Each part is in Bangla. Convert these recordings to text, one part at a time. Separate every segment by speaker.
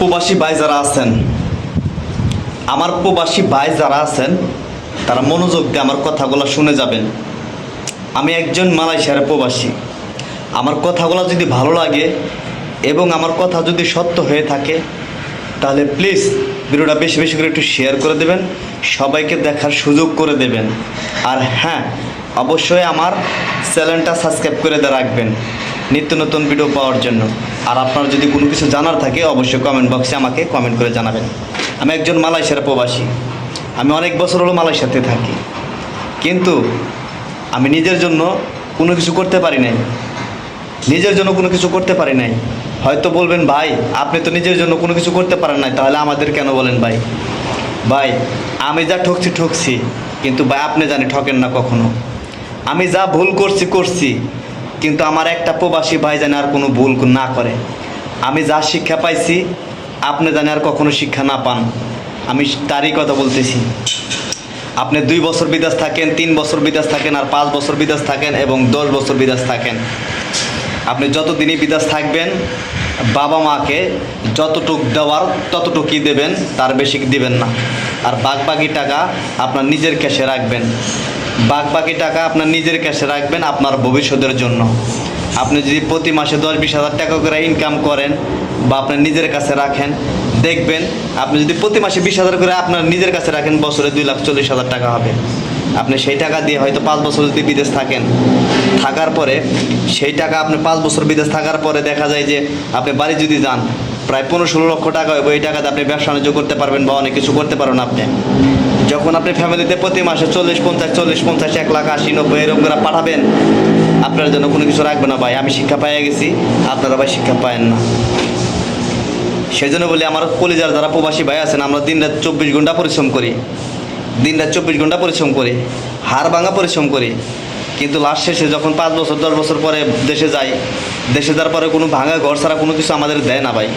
Speaker 1: প্রবাসী ভাই যারা আছেন, আমার প্রবাসী ভাই যারা আছেন, তারা মনোযোগ দিয়ে আমার কথাগুলো শুনে যাবেন। আমি একজন মালয়েশিয়ার প্রবাসী। আমার কথাগুলো যদি ভালো লাগে এবং আমার কথা যদি সত্য হয়ে থাকে, তাহলে প্লিজ ভিডিওটা বেশি বেশি করে একটু শেয়ার করে দেবেন, সবাইকে দেখার সুযোগ করে দেবেন। আর হ্যাঁ অবশ্যই আমার চ্যানেলটা সাবস্ক্রাইব করে রাখবেন নিত্য নতুন ভিডিও পাওয়ার জন্য। আর আপনার যদি কোনো কিছু জানার থাকে, অবশ্যই কমেন্ট বক্সে আমাকে কমেন্ট করে জানাবেন। আমি একজন মালয়েশিয়ার প্রবাসী। আমি অনেক বছর হলো মালয়েশিয়াতে থাকি। কিন্তু আমি নিজের জন্য কোনো কিছু করতে পারি নাই। নিজের জন্য কোনো কিছু করতে পারি নাই। হয়তো বলবেন, ভাই, আপনি তো নিজের জন্য কোনো কিছু করতে পারেন নাই। তাহলে আমাদের কেন বলেন ভাই? ভাই, আমি যা ঠকছি ঠকছি। কিন্তু ভাই, আপনি জানি ঠকেন না কখনো। আমি যা ভুল করছি করছি। কিন্তু আমার একটা প্রবাসী ভাই জানে আর কোনো ভুল না করে। আমি যা শিক্ষা পাইছি, আপনি জানে আর কখনো শিক্ষা না পান। আমি তারই কথা বলতেছি। আপনি দুই বছর বিদেশ থাকেন, তিন বছর বিদেশ থাকেন, আর পাঁচ বছর বিদেশ থাকেন এবং দশ বছর বিদেশ থাকেন। আপনি যতদিনই বিদেশ থাকবেন, বাবা মাকে যতটুক দেওয়ার ততটুকুই দেবেন, তার বেশি দিবেন না। আর বাকি টাকা আপনার নিজের ক্যাশে রাখবেন। বাকি টাকা আপনার নিজের ক্যাশে রাখবেন আপনার ভবিষ্যতের জন্য। আপনি যদি প্রতি মাসে দশ বিশ হাজার টাকা করে ইনকাম করেন বা আপনার নিজের কাছে রাখেন, দেখবেন আপনি যদি প্রতি মাসে বিশ হাজার করে আপনার নিজের কাছে রাখেন, বছরে দুই লাখ চল্লিশ হাজার টাকা হবে। আপনি সেই টাকা দিয়ে হয়তো পাঁচ বছর যদি বিদেশ থাকেন, থাকার পরে সেই টাকা আপনি পাঁচ বছর বিদেশ থাকার পরে দেখা যায় যে আপনি বাড়ি যদি যান প্রায় পনেরো ষোলো লক্ষ টাকা হবে এই টাকাতে আপনি ব্যবসা বাণিজ্য করতে পারবেন বা অনেক কিছু করতে পারবেন আপনি। যখন আপনি ফ্যামিলিতে প্রতি মাসে চল্লিশ, পঞ্চাশ চল্লিশ, পঞ্চাশ, এক লাখ, আশি, নব্বই, এরকম করে পাঠাবেন, আপনার জন্য কোনো কিছু রাখবে না ভাই। আমি শিক্ষা পাইয়া গেছি, আপনারা ভাই শিক্ষা পায়েন না। সেই জন্য বলি আমার কলিজার যারা প্রবাসী ভাই আছেন, আমরা দিন রাত চব্বিশ ঘণ্টা পরিশ্রম করি। দিন রাত চব্বিশ ঘণ্টা পরিশ্রম করি। হাড় ভাঙা পরিশ্রম করি। কিন্তু লাস্ট শেষে যখন পাঁচ বছর, দশ বছর পরে দেশে যাই, দেশে যাওয়ার পরে কোনো ভাঙা ঘর ছাড়া কোনো কিছু আমাদের দেয় না ভাই।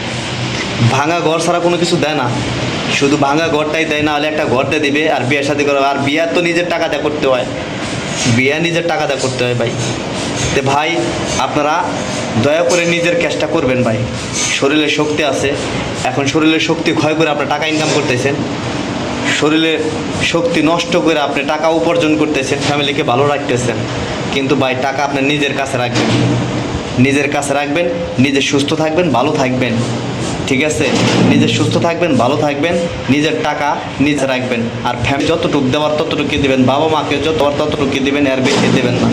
Speaker 1: ভাঙা ঘর ছাড়া কোনো কিছু দেয় না। শুধু ভাঙা ঘরটাই দেয় না, হলে একটা ঘরটা দিবে আর বিয়ের সাথে করে আর বিয়ার তো নিজের টাকা দেয় করতে হয়। বিয়া নিজের টাকা দেয় করতে হয় ভাই। তে ভাই, আপনারা দয়া করে নিজের ক্যাশটা করবেন ভাই। শরীরে শক্তি আছে। এখন শরীরের শক্তি ক্ষয় করে আপনারা টাকা ইনকাম করতেছেন। শরীরে শক্তি নষ্ট করে আপনি টাকা উপার্জন করতেছেন, ফ্যামিলিকে ভালো রাখতেছেন, কিন্তু ভাই টাকা আপনি নিজের কাছে রাখবেন। নিজের কাছে রাখবেন, নিজে সুস্থ থাকবেন, ভালো থাকবেন। ঠিক আছে? নিজে সুস্থ থাকবেন, ভালো থাকবেন, নিজের টাকা নিজে রাখবেন। আর ফ্যামিলি যতটুকু দেওয়ার ততটুকু দেবেন বাবা মাকে যত ততটুকু দেবেন, এর বেশি দেবেন না।